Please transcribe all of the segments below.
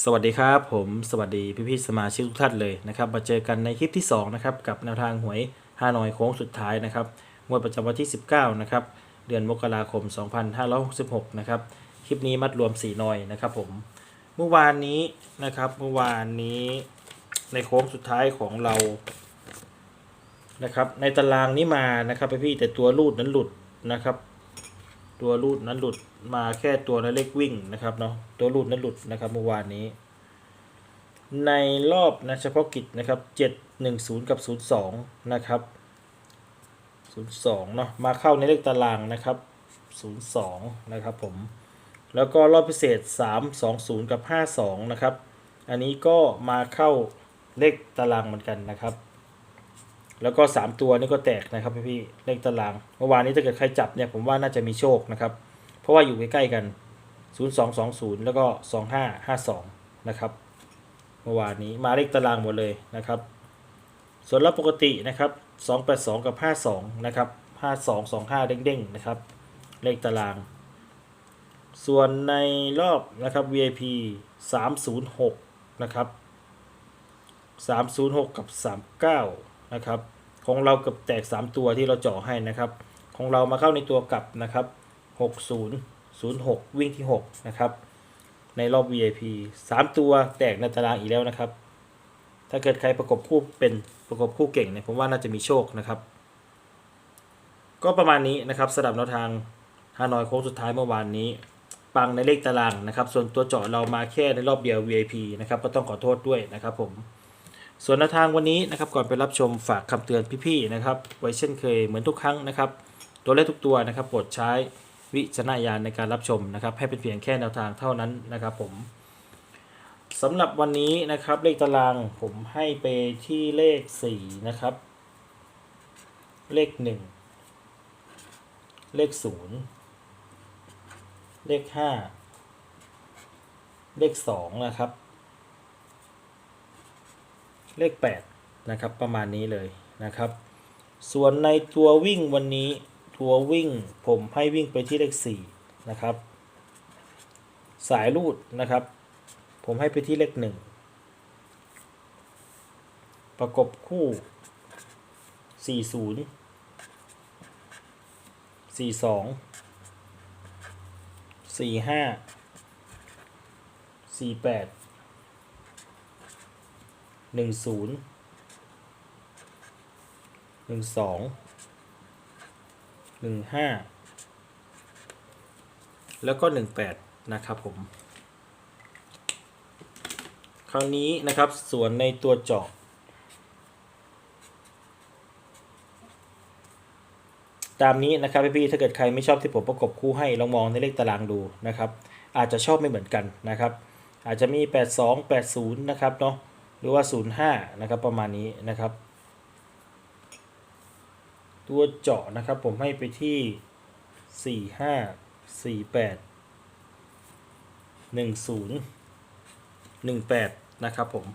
สวัสดีครับผมสวัสดีพี่ๆสมาชิกทุกท่านเลยนะครับมาเจอกันในคลิปที่2นะครับกับแนวทางหวยฮานอยโค้งสุดท้ายนะครับงวดประจำวันที่ 19นะครับเดือนมกราคม 2566นะครับคลิปนี้มัดรวม4หน่อยนะครับผมเมื่อวานนี้นะครับเมื่อวานนี้ในโค้งสุดท้ายของเรานะครับในตารางนี้มานะครับพี่แต่ตัวรูดนั้นหลุดนะครับ ตัวรูดนั้นหลุดมาแค่ตัวเลขวิ่งนะครับเนาะตัวรูดนั้นหลุดนะครับเมื่อวานนี้ ในรอบนะเฉพาะกิจนะครับ710 กับ 02 นะครับ 02 เนาะมาเข้าในเลขตารางนะครับ 02 นะครับผม แล้วก็รอบพิเศษ 320 กับ 52 นะครับ อันนี้ก็มาเข้าเลขตารางเหมือนกันนะครับ แล้วก็ 3 ตัวนี่ก็แตกนะครับพี่เลขตารางเมื่อวานนี้ถ้าเกิดใครจับเนี่ยผมว่าน่าจะมีโชคนะครับ เพราะว่าอยู่ใกล้ๆกัน 0220 แล้วก็ 2552 นะครับเมื่อวานนี้มาเลขตารางหมดเลยนะครับ ส่วนรอบปกตินะครับ 282 กับ 52 นะครับ 5225 เด้งๆนะครับ เลขตาราง ส่วนในรอบนะครับ VIP 306 นะครับ 306 กับ 39 นะครับ ของเราเกับแตก 3 ตัวที่เราเจาะให้นะครับ ของเรามาเข้าในตัวกลับนะครับ 6006 วิ่งที่ 6 นะครับ ในรอบ VIP 3 ตัวแตกในตารางอีกแล้วนะครับ ถ้าเกิดใครประกบคู่เป็นประกบคู่เก่งเนี่ยผมว่าน่าจะมีโชคนะครับ ก็ประมาณนี้นะครับสำหรับแนวทางฮานอยโค้งสุดท้ายเมื่อวานนี้ปังในเลขตารางนะครับ ส่วนตัวเจาะเรามาแค่ในรอบเดียว VIP นะครับ ก็ต้องขอโทษด้วยนะครับผม ส่วนแนวทางวันนี้นะครับก่อนไปรับชมฝากคำเตือนพี่ๆนะครับ ไว้เช่นเคยเหมือนทุกครั้งนะครับ ตัวเลขทุกตัวนะครับโปรดใช้วิจารณญาณในการรับชมนะครับ ให้เป็นเพียงแค่แนวทางเท่านั้นนะครับผมสำหรับวันนี้นะครับเลขตารางผมให้ไปที่เลข 4 นะครับ เลข 1 เลข 0 เลข 5 เลข 2 นะครับ เลข 8 นะครับ ประมาณนี้เลยนะครับ ส่วนในตัววิ่งวันนี้ตัววิ่งผมให้วิ่งไปที่เลข 4 นะครับ สายรูดนะครับ ผมให้ไปที่เลข 1 ประกบคู่ 40 42 45 48 หนึ่งศูนย์หนึ่งสองหนึ่งห้าแล้วก็หนึ่งแปดนะครับผม คราวนี้นะครับส่วนในตัวเจาะตามนี้นะครับพี่ๆถ้าเกิดใครไม่ชอบที่ผมประกบคู่ให้ลองมองในเลขตารางดูนะครับ อาจจะชอบไม่เหมือนกันนะครับ อาจจะมี 82 80 นะครับเนาะ หรือว่า 05 นะครับ ประมาณนี้นะครับ ตัวเจาะนะครับผมให้ไปที่ 45 48 10 18 นะครับผม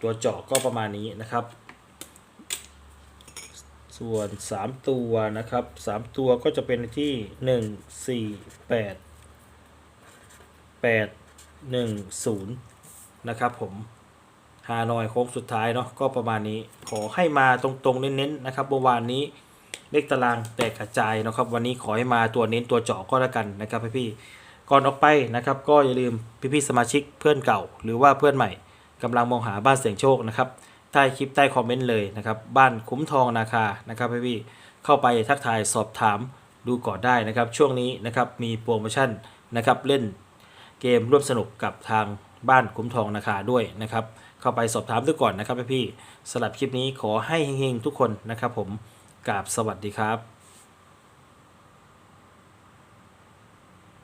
ตัวเจาะก็ประมาณนี้นะครับ ส่วน 3 ตัวนะครับ 3 ตัวก็จะเป็นที่ 1 4 8 8 1 0 นะครับผมฮานอยโค้งสุดท้ายเนาะก็ประมาณนี้ ขอให้มาตรงๆเน้นๆนะครับเมื่อวานนี้เลขตารางแตกกระจายนะครับ วันนี้ขอให้มาตัวเน้นตัวเจาะก็แล้วกันนะครับพี่ๆก่อนออกไปนะครับ ก็อย่าลืมพี่ๆสมาชิกเพื่อนเก่า หรือว่าเพื่อนใหม่กำลังมองหาบ้านเสี่ยงโชคนะครับใต้คลิปใต้คอมเมนต์เลยนะครับบ้านคุ้มทองนาคานะครับพี่ๆเข้าไปทักทายสอบถามดูก่อนได้นะครับ ช่วงนี้นะครับมีโปรโมชั่นนะครับเล่นเกมร่วมสนุกกับทาง บ้านคุ้มทองนาคาด้วยนะครับ เข้าไปสอบถามดูก่อนนะครับพี่ๆสำหรับคลิปนี้ขอให้เฮงๆทุกคนนะครับผมกราบสวัสดีครับ